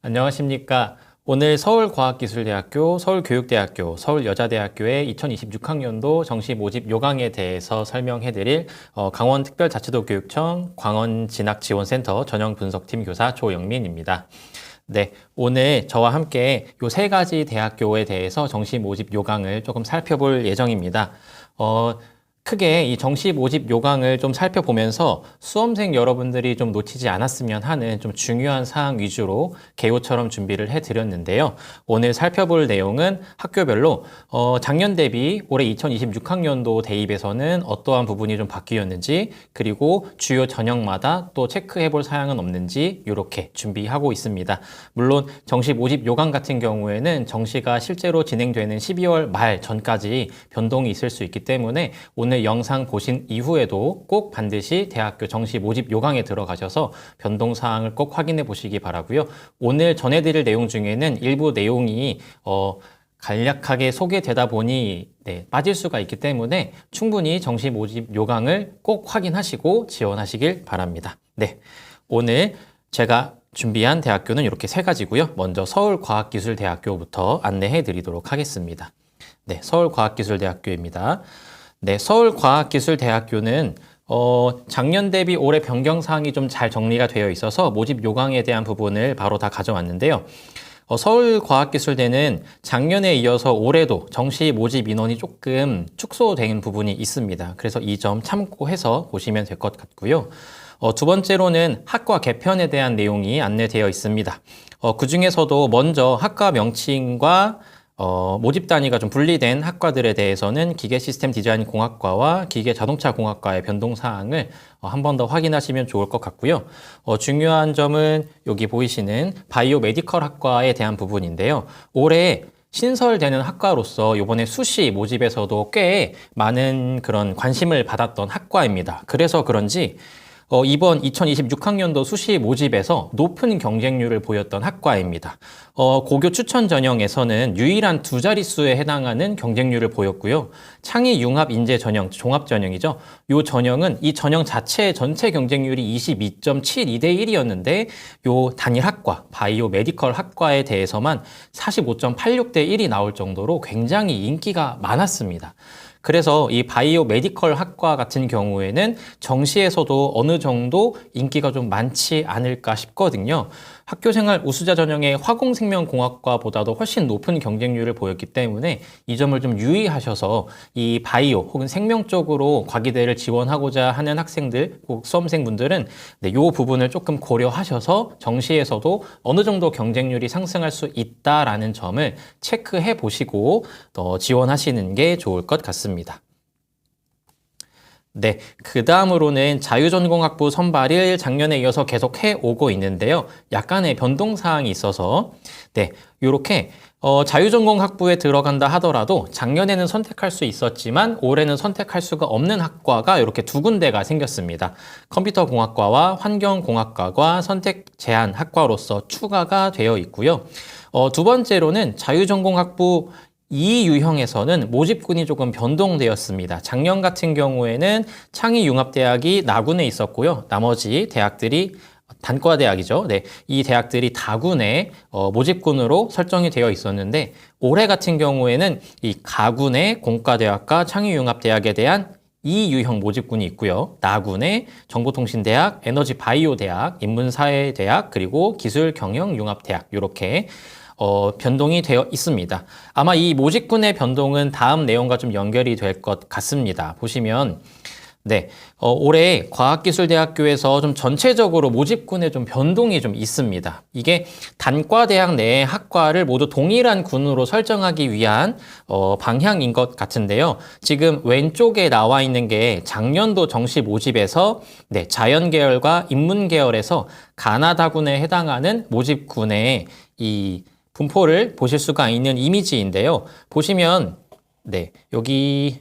안녕하십니까. 오늘 서울과학기술대학교, 서울교육대학교, 서울여자대학교의 2026학년도 정시 모집 요강에 대해서 설명해 드릴 어, 강원특별자치도교육청 광원진학지원센터 전형분석팀 교사 조영민입니다. 네, 오늘 저와 함께 요 세 가지 대학교에 대해서 정시 모집 요강을 조금 살펴볼 예정입니다. 어, 크게 이 정시 모집 요강을 좀 살펴보면서 수험생 여러분들이 좀 놓치지 않았으면 하는 좀 중요한 사항 위주로 개요처럼 준비를 해드렸는데요. 오늘 살펴볼 내용은 학교별로 어, 작년 대비 올해 2026학년도 대입에서는 어떠한 부분이 좀 바뀌었는지 그리고 주요 전형마다 또 체크해볼 사항은 없는지 이렇게 준비하고 있습니다. 물론 정시 모집 요강 같은 경우에는 정시가 실제로 진행되는 12월 말 전까지 변동이 있을 수 있기 때문에 오늘 영상 보신 이후에도 꼭 반드시 대학교 정시 모집 요강에 들어가셔서 변동 사항을 꼭 확인해 보시기 바라고요. 오늘 전해드릴 내용 중에는 일부 내용이 어, 간략하게 소개되다 보니 네, 빠질 수가 있기 때문에 충분히 정시 모집 요강을 꼭 확인하시고 지원하시길 바랍니다. 네, 오늘 제가 준비한 대학교는 이렇게 세 가지고요. 먼저 서울과학기술대학교부터 안내해 드리도록 하겠습니다. 네, 서울과학기술대학교입니다. 네, 서울과학기술대학교는 어, 작년 대비 올해 변경 사항이 좀 잘 정리가 되어 있어서 모집 요강에 대한 부분을 바로 다 가져왔는데요. 어, 서울과학기술대는 작년에 이어서 올해도 정시 모집 인원이 조금 축소된 부분이 있습니다. 그래서 이 점 참고해서 보시면 될 것 같고요. 어, 두 번째로는 학과 개편에 대한 내용이 안내되어 있습니다. 어, 그 중에서도 먼저 학과 명칭과 어, 모집 단위가 좀 분리된 학과들에 대해서는 기계 시스템 디자인 공학과와 기계 자동차 공학과의 변동 사항을 어, 한 번 더 확인하시면 좋을 것 같고요. 어, 중요한 점은 여기 보이시는 바이오 메디컬 학과에 대한 부분인데요. 올해 신설되는 학과로서 이번에 수시 모집에서도 꽤 많은 그런 관심을 받았던 학과입니다. 그래서 그런지 어, 이번 2026학년도 수시 모집에서 높은 경쟁률을 보였던 학과입니다. 어, 고교 추천 전형에서는 유일한 두 자릿수에 해당하는 경쟁률을 보였고요. 창의 융합 인재 전형, 종합 전형이죠. 이 전형은 이 전형 자체의 전체 경쟁률이 22.72대 1이었는데 요 단일 학과, 바이오 메디컬 학과에 대해서만 45.86대 1이 나올 정도로 굉장히 인기가 많았습니다. 그래서 이 바이오 메디컬 학과 같은 경우에는 정시에서도 어느 정도 인기가 좀 많지 않을까 싶거든요. 학교 생활 우수자 전형의 화공생명공학과보다도 훨씬 높은 경쟁률을 보였기 때문에 이 점을 좀 유의하셔서 이 바이오 혹은 생명 쪽으로 과기대를 지원하고자 하는 학생들, 혹 수험생분들은 네, 이 부분을 조금 고려하셔서 정시에서도 어느 정도 경쟁률이 상승할 수 있다라는 점을 체크해 보시고 어, 지원하시는 게 좋을 것 같습니다. 네, 그 다음으로는 자유전공학부 선발을 작년에 이어서 계속 해오고 있는데요. 약간의 변동 사항이 있어서 네, 이렇게 어, 자유전공학부에 들어간다 하더라도 작년에는 선택할 수 있었지만 올해는 선택할 수가 없는 학과가 이렇게 두 군데가 생겼습니다. 컴퓨터공학과와 환경공학과가 선택 제한 학과로서 추가가 되어 있고요. 어, 두 번째로는 자유전공학부 이 유형에서는 모집군이 조금 변동되었습니다. 작년 같은 경우에는 창의융합대학이 나군에 있었고요. 나머지 대학들이 단과 대학이죠. 네, 이 대학들이 다군에 어, 모집군으로 설정이 되어 있었는데 올해 같은 경우에는 이 가군의 공과대학과 창의융합대학에 대한 이 유형 모집군이 있고요. 나군의 정보통신대학, 에너지바이오대학, 인문사회대학, 그리고 기술경영융합대학 이렇게 어, 변동이 되어 있습니다. 아마 이 모집군의 변동은 다음 내용과 좀 연결이 될 것 같습니다. 보시면 네, 어, 올해 과학기술대학교에서 좀 전체적으로 모집군에 좀 변동이 좀 있습니다. 이게 단과대학 내의 학과를 모두 동일한 군으로 설정하기 위한 어, 방향인 것 같은데요. 지금 왼쪽에 나와 있는 게 작년도 정시 모집에서 네, 자연계열과 인문계열에서 가나다군에 해당하는 모집군의 이 분포를 보실 수가 있는 이미지인데요. 보시면 네, 여기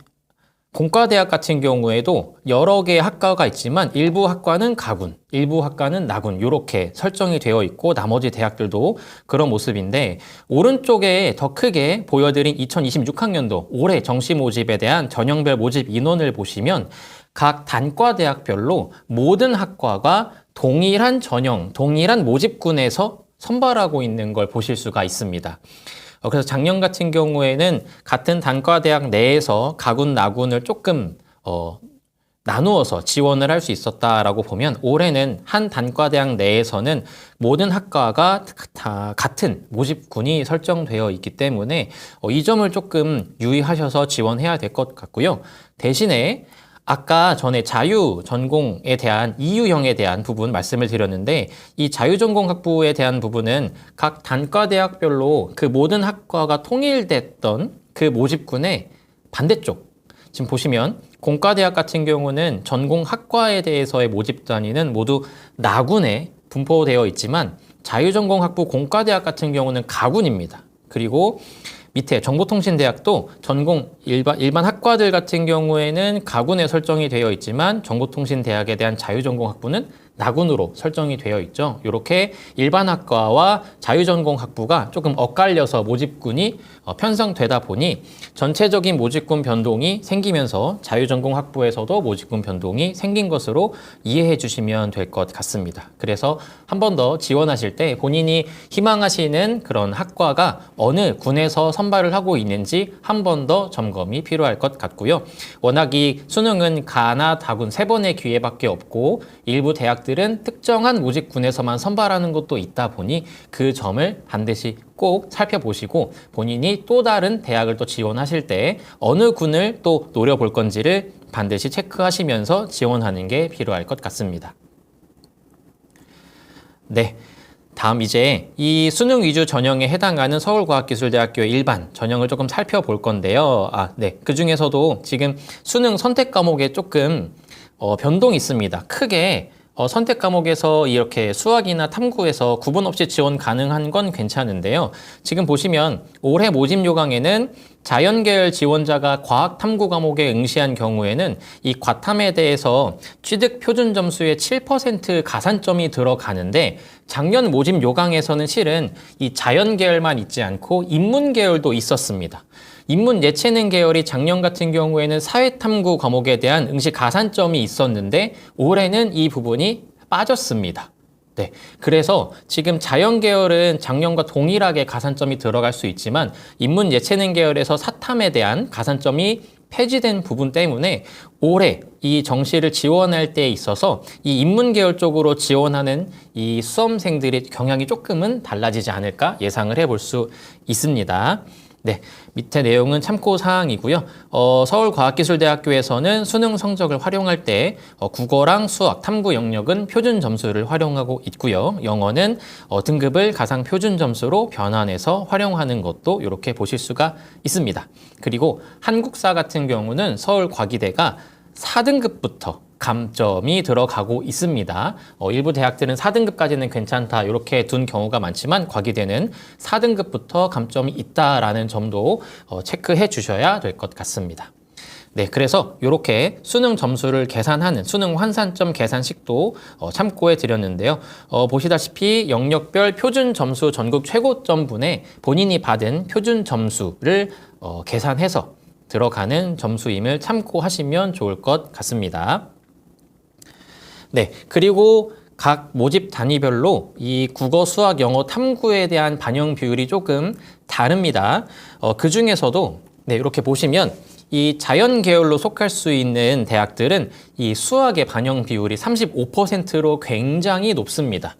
공과대학 같은 경우에도 여러 개의 학과가 있지만 일부 학과는 가군, 일부 학과는 나군 이렇게 설정이 되어 있고 나머지 대학들도 그런 모습인데 오른쪽에 더 크게 보여드린 2026학년도 올해 정시 모집에 대한 전형별 모집 인원을 보시면 각 단과 대학별로 모든 학과가 동일한 전형, 동일한 모집군에서 선발하고 있는 걸 보실 수가 있습니다. 어, 그래서 작년 같은 경우에는 같은 단과대학 내에서 가군 나군을 조금 어, 나누어서 지원을 할 수 있었다라고 보면 올해는 한 단과대학 내에서는 모든 학과가 다 같은 모집군이 설정되어 있기 때문에 어, 이 점을 조금 유의하셔서 지원해야 될 것 같고요. 대신에 아까 전에 자유 전공에 대한 이유형에 대한 부분 말씀을 드렸는데 이 자유 전공 학부에 대한 부분은 각 단과 대학별로 그 모든 학과가 통일됐던 그 모집군의 반대쪽 지금 보시면 공과대학 같은 경우는 전공 학과에 대해서의 모집 단위는 모두 나군에 분포되어 있지만 자유전공 학부 공과대학 같은 경우는 가군입니다. 그리고 밑에 정보통신대학도 전공 일반, 일반 학과들 같은 경우에는 가군에 설정이 되어 있지만 정보통신대학에 대한 자유전공 학부는 나군으로 설정이 되어 있죠. 이렇게 일반 학과와 자유전공 학부가 조금 엇갈려서 모집군이 어, 편성되다 보니 전체적인 모집군 변동이 생기면서 자유전공 학부에서도 모집군 변동이 생긴 것으로 이해해 주시면 될 것 같습니다. 그래서 한 번 더 지원하실 때 본인이 희망하시는 그런 학과가 어느 군에서 선발을 하고 있는지 한 번 더 점검이 필요할 것 같고요. 워낙 이 수능은 가나 다군 세 번의 기회밖에 없고 일부 대학 들은 특정한 모집군에서만 선발하는 것도 있다 보니 그 점을 반드시 꼭 살펴보시고 본인이 또 다른 대학을 또 지원하실 때 어느 군을 또 노려볼 건지를 반드시 체크하시면서 지원하는 게 필요할 것 같습니다. 네. 다음 이제 이 수능 위주 전형에 해당하는 서울과학기술대학교 일반 전형을 조금 살펴볼 건데요. 아, 네. 그 중에서도 지금 수능 선택 과목에 조금 어, 변동이 있습니다. 크게 어, 선택 과목에서 이렇게 수학이나 탐구에서 구분 없이 지원 가능한 건 괜찮은데요. 지금 보시면 올해 모집 요강에는 자연계열 지원자가 과학 탐구 과목에 응시한 경우에는 이 과탐에 대해서 취득 표준 점수의 7% 가산점이 들어가는데 작년 모집 요강에서는 실은 이 자연계열만 있지 않고 인문계열도 있었습니다. 인문 예체능 계열이 작년 같은 경우에는 사회탐구 과목에 대한 응시 가산점이 있었는데 올해는 이 부분이 빠졌습니다. 네. 그래서 지금 자연 계열은 작년과 동일하게 가산점이 들어갈 수 있지만 인문 예체능 계열에서 사탐에 대한 가산점이 폐지된 부분 때문에 올해 이 정시를 지원할 때 있어서 이 인문 계열 쪽으로 지원하는 이 수험생들의 경향이 조금은 달라지지 않을까 예상을 해볼 수 있습니다. 네, 밑에 내용은 참고 사항이고요. 어, 서울과학기술대학교에서는 수능 성적을 활용할 때 어, 국어랑 수학, 탐구 영역은 표준 점수를 활용하고 있고요. 영어는 어, 등급을 가상 표준 점수로 변환해서 활용하는 것도 이렇게 보실 수가 있습니다. 그리고 한국사 같은 경우는 서울과기대가 4등급부터 감점이 들어가고 있습니다. 어, 일부 대학들은 4등급까지는 괜찮다 이렇게 둔 경우가 많지만 과기대는 4등급부터 감점이 있다라는 점도 어, 체크해 주셔야 될 것 같습니다. 네, 그래서 이렇게 수능 점수를 계산하는 수능 환산점 계산식도 어, 참고해 드렸는데요. 어, 보시다시피 영역별 표준 점수 전국 최고점분에 본인이 받은 표준 점수를 어, 계산해서 들어가는 점수임을 참고하시면 좋을 것 같습니다. 네, 그리고 각 모집 단위별로 이 국어, 수학, 영어, 탐구에 대한 반영 비율이 조금 다릅니다. 어, 그 중에서도 네, 이렇게 보시면 이 자연 계열로 속할 수 있는 대학들은 이 수학의 반영 비율이 35%로 굉장히 높습니다.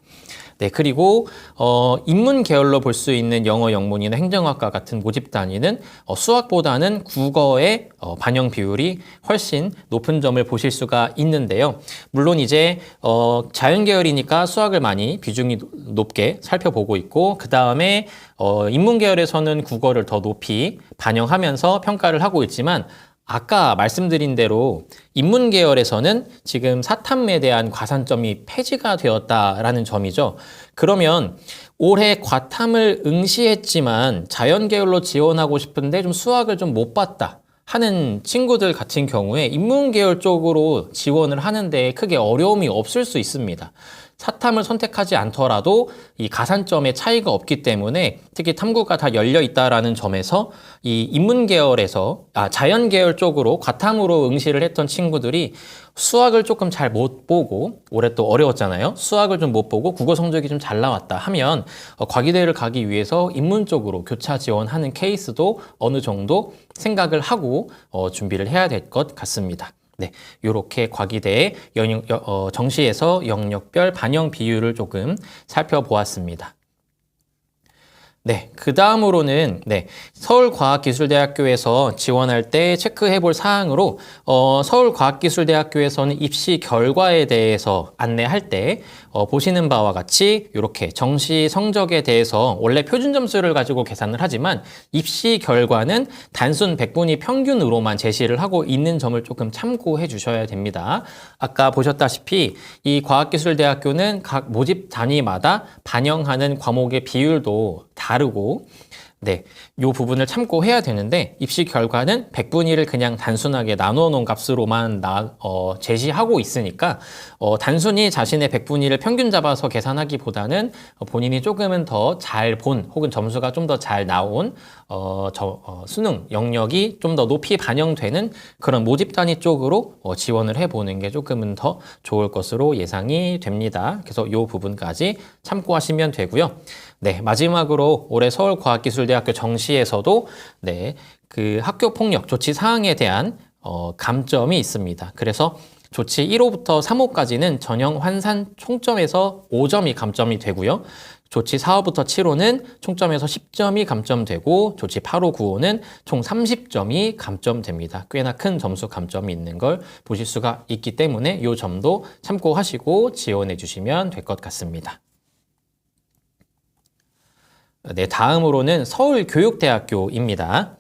네, 그리고 어, 인문 계열로 볼 수 있는 영어, 영문이나 행정학과 같은 모집 단위는 어, 수학보다는 국어의 어, 반영 비율이 훨씬 높은 점을 보실 수가 있는데요. 물론 이제 어, 자연 계열이니까 수학을 많이 비중이 높게 살펴보고 있고 그 다음에 어, 인문 계열에서는 국어를 더 높이 반영하면서 평가를 하고 있지만 아까 말씀드린 대로 인문 계열에서는 지금 사탐에 대한 가산점이 폐지가 되었다라는 점이죠. 그러면 올해 과탐을 응시했지만 자연 계열로 지원하고 싶은데 좀 수학을 좀 못 봤다. 하는 친구들 같은 경우에 인문 계열 쪽으로 지원을 하는데 크게 어려움이 없을 수 있습니다. 사탐을 선택하지 않더라도 이 가산점의 차이가 없기 때문에 특히 탐구가 다 열려 있다라는 점에서 이 인문 계열에서 아 자연 계열 쪽으로 과탐으로 응시를 했던 친구들이 수학을 조금 잘 못 보고 올해 또 어려웠잖아요. 수학을 좀 못 보고 국어 성적이 좀 잘 나왔다 하면 어, 과기대를 가기 위해서 인문 쪽으로 교차 지원하는 케이스도 어느 정도 생각을 하고 어, 준비를 해야 될 것 같습니다. 네, 이렇게 과기대의 여- 어, 정시에서 영역별 반영 비율을 조금 살펴보았습니다. 네, 그 다음으로는 네, 서울과학기술대학교에서 지원할 때 체크해 볼 사항으로 어, 서울과학기술대학교에서는 입시 결과에 대해서 안내할 때 어, 보시는 바와 같이 이렇게 정시 성적에 대해서 원래 표준 점수를 가지고 계산을 하지만 입시 결과는 단순 백분위 평균으로만 제시를 하고 있는 점을 조금 참고해 주셔야 됩니다. 아까 보셨다시피 이 과학기술대학교는 각 모집 단위마다 반영하는 과목의 비율도 다르고 네, 요 부분을 참고해야 되는데 입시 결과는 백분위를 그냥 단순하게 나누어 놓은 값으로만 나, 어, 제시하고 있으니까 어, 단순히 자신의 백분위를 평균 잡아서 계산하기보다는 어, 본인이 조금은 더 잘 본 혹은 점수가 좀 더 잘 나온 어, 저, 어, 수능 영역이 좀 더 높이 반영되는 그런 모집 단위 쪽으로 어, 지원을 해보는 게 조금은 더 좋을 것으로 예상이 됩니다. 그래서 요 부분까지 참고하시면 되고요. 네, 마지막으로 올해 서울과학기술대학교 정시에서도 네, 그 학교 폭력 조치 사항에 대한 어, 감점이 있습니다. 그래서 조치 1호부터 3호까지는 전형 환산 총점에서 5점이 감점이 되고요. 조치 4호부터 7호는 총점에서 10점이 감점되고 조치 8호, 9호는 총 30점이 감점됩니다. 꽤나 큰 점수 감점이 있는 걸 보실 수가 있기 때문에 이 점도 참고하시고 지원해 주시면 될 것 같습니다. 네, 다음으로는 서울교육대학교입니다.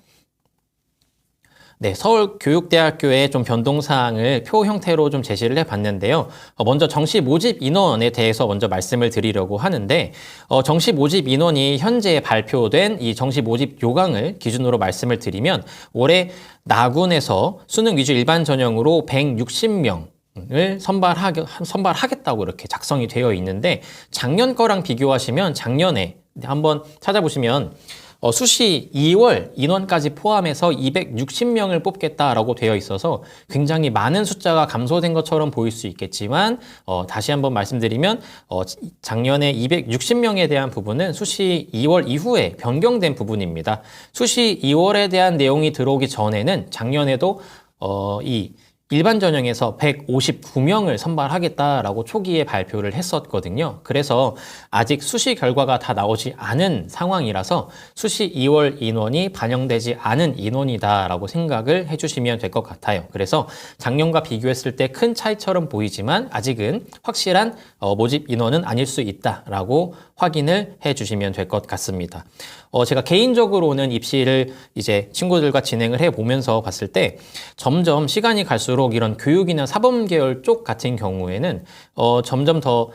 네, 서울교육대학교의 좀 변동사항을 표 형태로 좀 제시를 해봤는데요. 어, 먼저 정시 모집 인원에 대해서 먼저 말씀을 드리려고 하는데, 어, 정시 모집 인원이 현재 발표된 이 정시 모집 요강을 기준으로 말씀을 드리면, 올해 나군에서 수능 위주 일반 전형으로 160명, 을 선발하게, 선발하겠다고 이렇게 작성이 되어 있는데 작년 거랑 비교하시면 작년에 한번 찾아보시면 어, 수시 2월 인원까지 포함해서 260명을 뽑겠다라고 되어 있어서 굉장히 많은 숫자가 감소된 것처럼 보일 수 있겠지만 어, 다시 한번 말씀드리면 어, 작년에 260명에 대한 부분은 수시 2월 이후에 변경된 부분입니다. 수시 2월에 대한 내용이 들어오기 전에는 작년에도 어, 이 일반 전형에서 159명을 선발하겠다라고 초기에 발표를 했었거든요. 그래서 아직 수시 결과가 다 나오지 않은 상황이라서 수시 2월 인원이 반영되지 않은 인원이다라고 생각을 해주시면 될 것 같아요. 그래서 작년과 비교했을 때 큰 차이처럼 보이지만 아직은 확실한 어, 모집 인원은 아닐 수 있다라고 확인을 해주시면 될 것 같습니다. 어, 제가 개인적으로는 입시를 이제 친구들과 진행을 해 보면서 봤을 때 점점 시간이 갈수록 이런 교육이나 사범 계열 쪽 같은 경우에는 어, 점점 더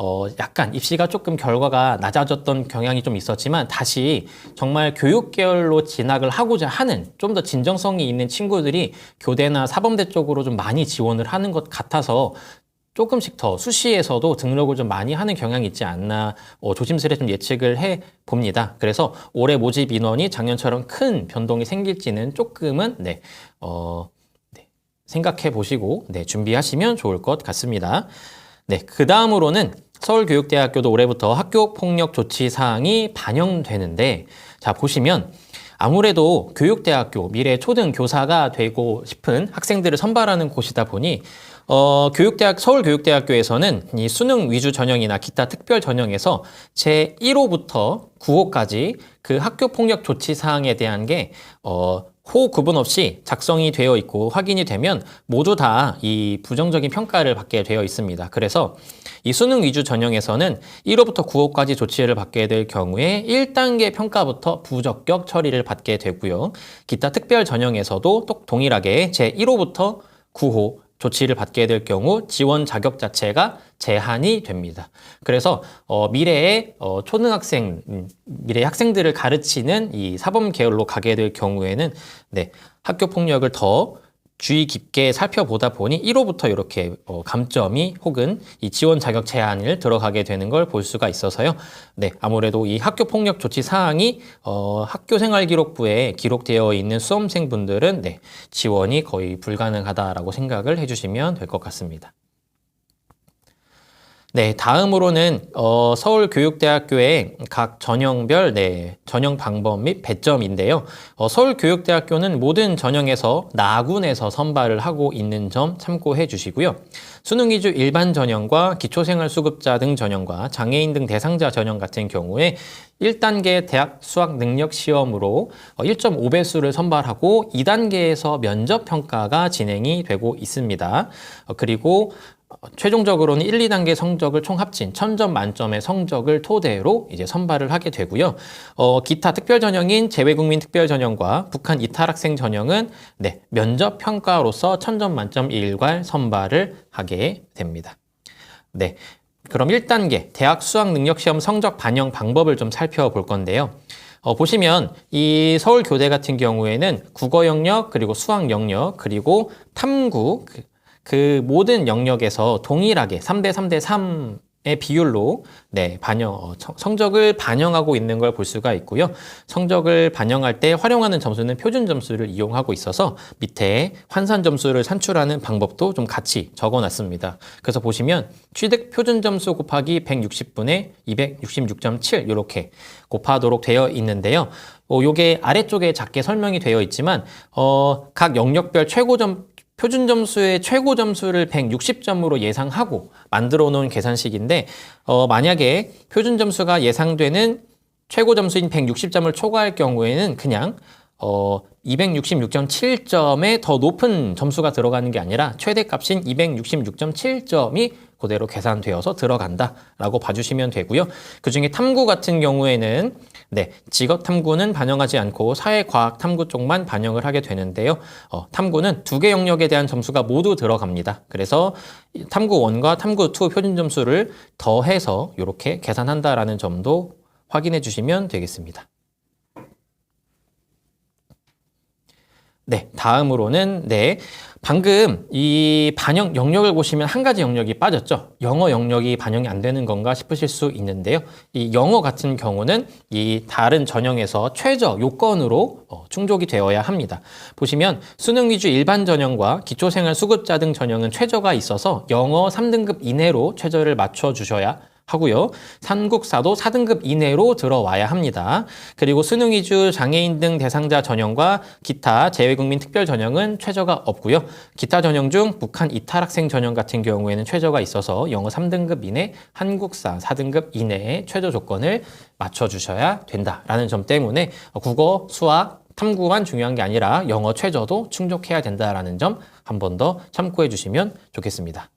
어, 약간 입시가 조금 결과가 낮아졌던 경향이 좀 있었지만 다시 정말 교육 계열로 진학을 하고자 하는 좀 더 진정성이 있는 친구들이 교대나 사범대 쪽으로 좀 많이 지원을 하는 것 같아서 조금씩 더 수시에서도 등록을 좀 많이 하는 경향이 있지 않나 어, 조심스레 좀 예측을 해 봅니다. 그래서 올해 모집 인원이 작년처럼 큰 변동이 생길지는 조금은 네, 어, 네, 생각해 보시고 네, 준비하시면 좋을 것 같습니다. 네, 그 다음으로는 서울교육대학교도 올해부터 학교 폭력 조치 사항이 반영되는데 자 보시면 아무래도 교육대학교 미래 초등 교사가 되고 싶은 학생들을 선발하는 곳이다 보니 어, 교육대학 서울교육대학교에서는 이 수능 위주 전형이나 기타 특별 전형에서 제 1호부터 9호까지 그 학교 폭력 조치 사항에 대한 게 어, 호 구분 없이 작성이 되어 있고 확인이 되면 모두 다 이 부정적인 평가를 받게 되어 있습니다. 그래서 이 수능 위주 전형에서는 1호부터 9호까지 조치를 받게 될 경우에 1단계 평가부터 부적격 처리를 받게 되고요. 기타 특별 전형에서도 또 동일하게 제 1호부터 9호 조치를 받게 될 경우 지원 자격 자체가 제한이 됩니다. 그래서 어, 미래의 어, 초등학생, 음, 미래 학생들을 가르치는 이 사범 계열로 가게 될 경우에는 네, 학교 폭력을 더 주의 깊게 살펴보다 보니 1호부터 이렇게 어, 감점이 혹은 이 지원 자격 제한을 들어가게 되는 걸 볼 수가 있어서요. 네, 아무래도 이 학교 폭력 조치 사항이 어, 학교 생활 기록부에 기록되어 있는 수험생분들은 네, 지원이 거의 불가능하다라고 생각을 해주시면 될 것 같습니다. 네, 다음으로는 어, 서울교육대학교의 각 전형별 네, 전형 방법 및 배점인데요. 어, 서울교육대학교는 모든 전형에서 나군에서 선발을 하고 있는 점 참고해 주시고요. 수능 위주 일반 전형과 기초생활수급자 등 전형과 장애인 등 대상자 전형 같은 경우에 1단계 대학 수학 능력 시험으로 1.5배수를 선발하고 2단계에서 면접 평가가 진행이 되고 있습니다. 어, 그리고 어, 최종적으로는 1, 2단계 성적을 총 합친 1000점 만점의 성적을 토대로 이제 선발을 하게 되고요. 어, 기타 특별 전형인 재외국민 특별 전형과 북한 이탈 학생 전형은 네, 면접 평가로서 1000점 만점 일괄 선발을 하게 됩니다. 네. 그럼 1단계 대학 수학 능력 시험 성적 반영 방법을 좀 살펴볼 건데요. 어, 보시면 이 서울교대 같은 경우에는 국어 영역 그리고 수학 영역 그리고 탐구 그, 그 모든 영역에서 동일하게 3대 3대 3의 비율로 네, 반영 어, 성적을 반영하고 있는 걸 볼 수가 있고요. 성적을 반영할 때 활용하는 점수는 표준 점수를 이용하고 있어서 밑에 환산 점수를 산출하는 방법도 좀 같이 적어 놨습니다. 그래서 보시면 취득 표준 점수 곱하기 160분의 266.7 이렇게 곱하도록 되어 있는데요. 어, 요게 아래쪽에 작게 설명이 되어 있지만 어, 각 영역별 최고점 표준 점수의 최고 점수를 160점으로 예상하고 만들어 놓은 계산식인데 어, 만약에 표준 점수가 예상되는 최고 점수인 160점을 초과할 경우에는 그냥 어, 266.7점에 더 높은 점수가 들어가는 게 아니라 최대값인 266.7점이 그대로 계산되어서 들어간다라고 봐주시면 되고요. 그 중에 탐구 같은 경우에는 네, 직업 탐구는 반영하지 않고 사회과학 탐구 쪽만 반영을 하게 되는데요. 어, 탐구는 두 개 영역에 대한 점수가 모두 들어갑니다. 그래서 탐구 1과 탐구 2 표준 점수를 더해서 이렇게 계산한다라는 점도 확인해 주시면 되겠습니다. 네, 다음으로는 네. 방금 이 반영 영역을 보시면 한 가지 영역이 빠졌죠. 영어 영역이 반영이 안 되는 건가 싶으실 수 있는데요. 이 영어 같은 경우는 이 다른 전형에서 최저 요건으로 어, 충족이 되어야 합니다. 보시면 수능 위주 일반 전형과 기초생활 수급자 등 전형은 최저가 있어서 영어 3등급 이내로 최저를 맞춰 주셔야 하고요. 삼국사도 4등급 이내로 들어와야 합니다. 그리고 수능 위주 장애인 등 대상자 전형과 기타 재외국민 특별 전형은 최저가 없고요. 기타 전형 중 북한 이탈 학생 전형 같은 경우에는 최저가 있어서 영어 3등급 이내, 한국사 4등급 이내의 최저 조건을 맞춰주셔야 된다라는 점 때문에 국어, 수학, 탐구만 중요한 게 아니라 영어 최저도 충족해야 된다라는 점 한 번 더 참고해 주시면 좋겠습니다.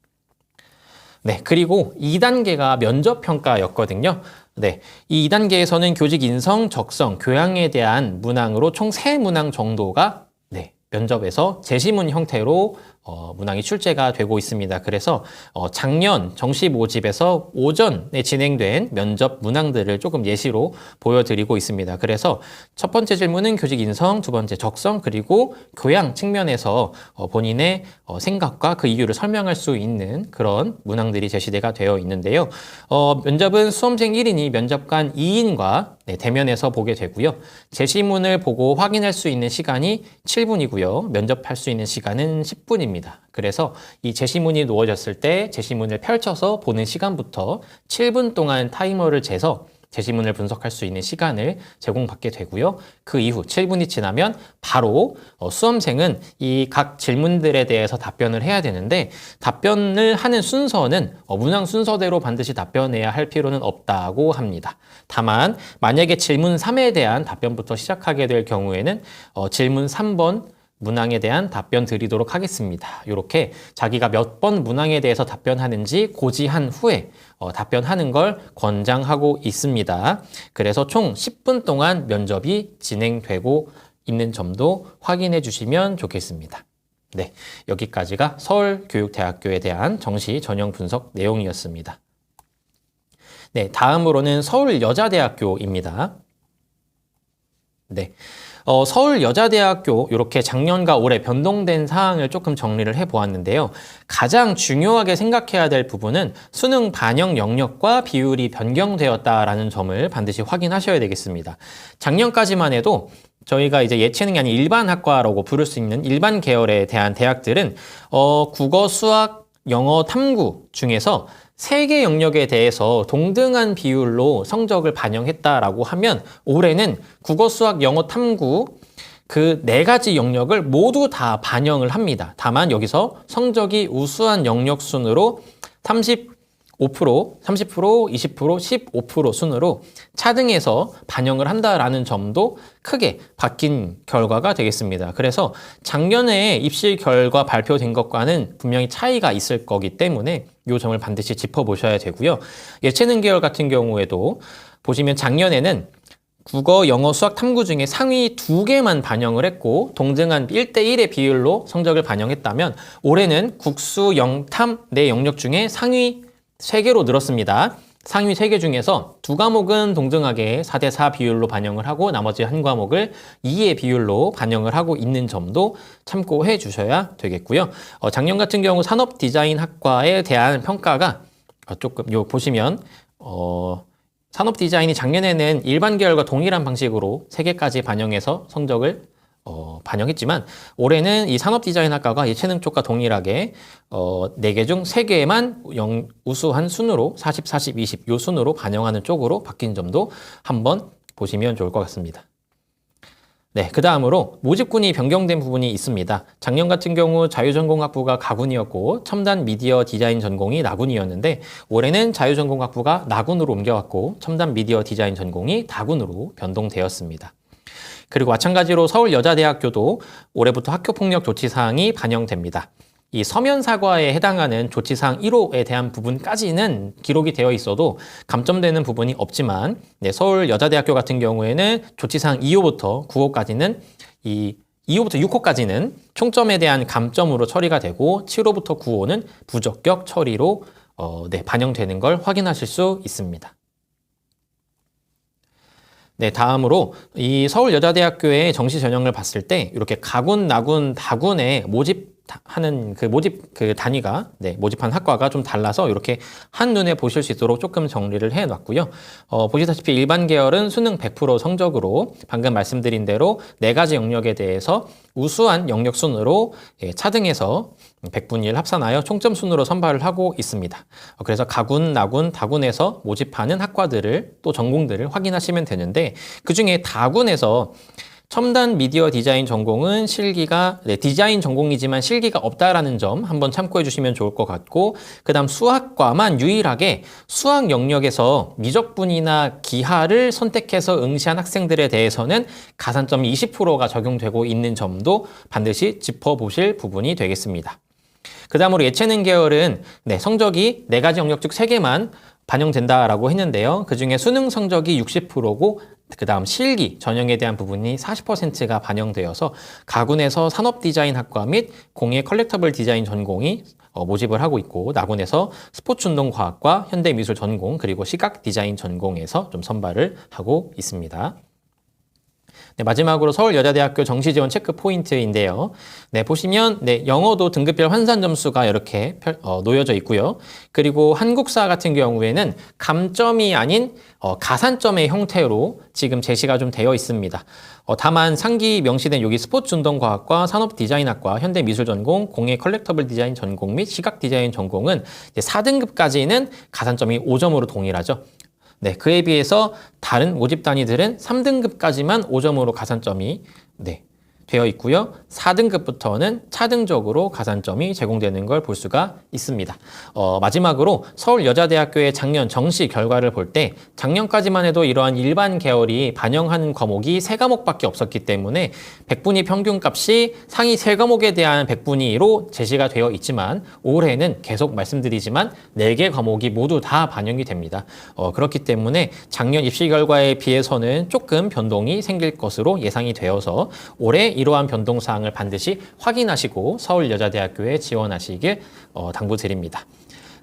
네, 그리고 2단계가 면접 평가였거든요. 네, 이 2단계에서는 교직 인성, 적성, 교양에 대한 문항으로 총 3문항 정도가 네, 면접에서 제시문 형태로 어, 문항이 출제가 되고 있습니다. 그래서 어, 작년 정시 모집에서 오전에 진행된 면접 문항들을 조금 예시로 보여드리고 있습니다. 그래서 첫 번째 질문은 교직 인성, 두 번째 적성, 그리고 교양 측면에서 어, 본인의 어, 생각과 그 이유를 설명할 수 있는 그런 문항들이 제시대가 되어 있는데요. 어, 면접은 수험생 1인이 면접관 2인과 네, 대면에서 보게 되고요. 제시문을 보고 확인할 수 있는 시간이 7분이고요. 면접할 수 있는 시간은 10분입니다. 입니다. 그래서 이 제시문이 놓아졌을 때 제시문을 펼쳐서 보는 시간부터 7분 동안 타이머를 재서 제시문을 분석할 수 있는 시간을 제공받게 되고요. 그 이후 7분이 지나면 바로 어, 수험생은 이 각 질문들에 대해서 답변을 해야 되는데 답변을 하는 순서는 어, 문항 순서대로 반드시 답변해야 할 필요는 없다고 합니다. 다만 만약에 질문 3에 대한 답변부터 시작하게 될 경우에는 어, 질문 3번 문항에 대한 답변 드리도록 하겠습니다. 이렇게 자기가 몇 번 문항에 대해서 답변하는지 고지한 후에 어, 답변하는 걸 권장하고 있습니다. 그래서 총 10분 동안 면접이 진행되고 있는 점도 확인해 주시면 좋겠습니다. 네, 여기까지가 서울교육대학교에 대한 정시 전형 분석 내용이었습니다. 네, 다음으로는 서울여자대학교입니다. 네. 어, 서울여자대학교 이렇게 작년과 올해 변동된 사항을 조금 정리를 해보았는데요. 가장 중요하게 생각해야 될 부분은 수능 반영 영역과 비율이 변경되었다라는 점을 반드시 확인하셔야 되겠습니다. 작년까지만 해도 저희가 이제 예체능이 아닌 일반 학과라고 부를 수 있는 일반 계열에 대한 대학들은 어, 국어, 수학, 영어, 탐구 중에서 세 개 영역에 대해서 동등한 비율로 성적을 반영했다라고 하면 올해는 국어, 수학, 영어, 탐구 그 네 가지 영역을 모두 다 반영을 합니다. 다만 여기서 성적이 우수한 영역 순으로 30 5%, 30%, 20%, 15% 순으로 차등해서 반영을 한다라는 점도 크게 바뀐 결과가 되겠습니다. 그래서 작년에 입시 결과 발표된 것과는 분명히 차이가 있을 거기 때문에 이 점을 반드시 짚어보셔야 되고요. 예체능 계열 같은 경우에도 보시면 작년에는 국어, 영어, 수학, 탐구 중에 상위 두 개만 반영을 했고 동등한 1대1의 비율로 성적을 반영했다면 올해는 국수, 영탐 네 영역 중에 상위 3개로 늘었습니다. 상위 3개 중에서 두 과목은 동등하게 4대4 비율로 반영을 하고 나머지 한 과목을 2의 비율로 반영을 하고 있는 점도 참고해 주셔야 되겠고요. 어, 작년 같은 경우 산업 디자인 학과에 대한 평가가 어, 조금 요 보시면 어, 산업 디자인이 작년에는 일반 계열과 동일한 방식으로 3개까지 반영해서 성적을 어, 반영했지만 올해는 이 산업 디자인학과가 예체능 쪽과 동일하게 어, 4개 중 3개만 영, 우수한 순으로 40, 40, 20 요 순으로 반영하는 쪽으로 바뀐 점도 한번 보시면 좋을 것 같습니다. 네, 그 다음으로 모집군이 변경된 부분이 있습니다. 작년 같은 경우 자유전공학부가 가군이었고 첨단 미디어 디자인 전공이 나군이었는데 올해는 자유전공학부가 나군으로 옮겨왔고 첨단 미디어 디자인 전공이 다군으로 변동되었습니다. 그리고 마찬가지로 서울여자대학교도 올해부터 학교폭력 조치사항이 반영됩니다. 이 서면 사과에 해당하는 조치사항 1호에 대한 부분까지는 기록이 되어 있어도 감점되는 부분이 없지만 네, 서울여자대학교 같은 경우에는 조치사항 2호부터 9호까지는 이 2호부터 6호까지는 총점에 대한 감점으로 처리가 되고 7호부터 9호는 부적격 처리로 어, 네, 반영되는 걸 확인하실 수 있습니다. 네, 다음으로 이 서울여자대학교의 정시 전형을 봤을 때 이렇게 가군, 나군, 다군의 모집 하는 그 모집 그 단위가 네, 모집한 학과가 좀 달라서 이렇게 한눈에 보실 수 있도록 조금 정리를 해 놨고요. 어, 보시다시피 일반 계열은 수능 100% 성적으로 방금 말씀드린 대로 네 가지 영역에 대해서 우수한 영역 순으로 예, 차등해서 100분위 1 합산하여 총점 순으로 선발을 하고 있습니다. 어, 그래서 가군, 나군, 다군에서 모집하는 학과들을 또 전공들을 확인하시면 되는데 그 중에 다군에서 첨단 미디어 디자인 전공은 실기가 네, 디자인 전공이지만 실기가 없다라는 점 한번 참고해 주시면 좋을 것 같고 그 다음 수학과만 유일하게 수학 영역에서 미적분이나 기하를 선택해서 응시한 학생들에 대해서는 가산점이 20%가 적용되고 있는 점도 반드시 짚어보실 부분이 되겠습니다. 그 다음으로 예체능 계열은 네, 성적이 네 가지 영역 중 세개만 반영된다라고 했는데요. 그 중에 수능 성적이 60%고 그 다음 실기 전형에 대한 부분이 40%가 반영되어서 가군에서 산업디자인학과 및 공예 컬렉터블 디자인 전공이 어, 모집을 하고 있고 나군에서 스포츠운동과학과 현대미술 전공 그리고 시각 디자인 전공에서 좀 선발을 하고 있습니다. 네, 마지막으로 서울여자대학교 정시지원 체크 포인트인데요. 네, 보시면 네, 영어도 등급별 환산 점수가 이렇게 펼, 어, 놓여져 있고요. 그리고 한국사 같은 경우에는 감점이 아닌 어, 가산점의 형태로 지금 제시가 좀 되어 있습니다. 어, 다만 상기 명시된 여기 스포츠 운동과학과 산업 디자인학과 현대미술 전공, 공예 컬렉터블 디자인 전공 및 시각 디자인 전공은 4등급까지는 가산점이 5점으로 동일하죠. 네, 그에 비해서 다른 모집 단위들은 3등급까지만 5점으로 가산점이 네, 되어 있고요. 4등급부터는 차등적으로 가산점이 제공되는 걸 볼 수가 있습니다. 어, 마지막으로 서울여자대학교의 작년 정시 결과를 볼 때 작년까지만 해도 이러한 일반 계열이 반영하는 과목이 3과목밖에 없었기 때문에 백분위 평균값이 상위 3과목에 대한 백분위로 제시가 되어 있지만 올해는 계속 말씀드리지만 4개 과목이 모두 다 반영이 됩니다. 어, 그렇기 때문에 작년 입시 결과에 비해서는 조금 변동이 생길 것으로 예상이 되어서 올해 이러한 변동사항을 반드시 확인하시고 서울여자대학교에 지원하시길 어, 당부드립니다.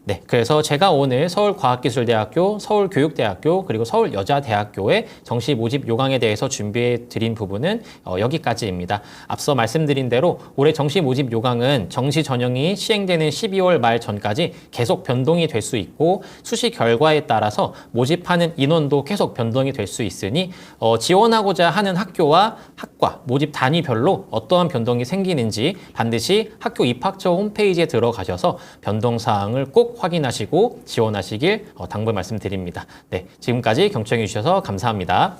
네, 그래서 제가 오늘 서울과학기술대학교, 서울교육대학교, 그리고 서울여자대학교의 정시 모집 요강에 대해서 준비해 드린 부분은 어, 여기까지입니다. 앞서 말씀드린 대로 올해 정시 모집 요강은 정시 전형이 시행되는 12월 말 전까지 계속 변동이 될 수 있고 수시 결과에 따라서 모집하는 인원도 계속 변동이 될 수 있으니 어, 지원하고자 하는 학교와 학과 모집 단위별로 어떠한 변동이 생기는지 반드시 학교 입학처 홈페이지에 들어가셔서 변동 사항을 꼭 확인하시고 지원하시길 어, 당부 말씀드립니다. 네, 지금까지 경청해 주셔서 감사합니다.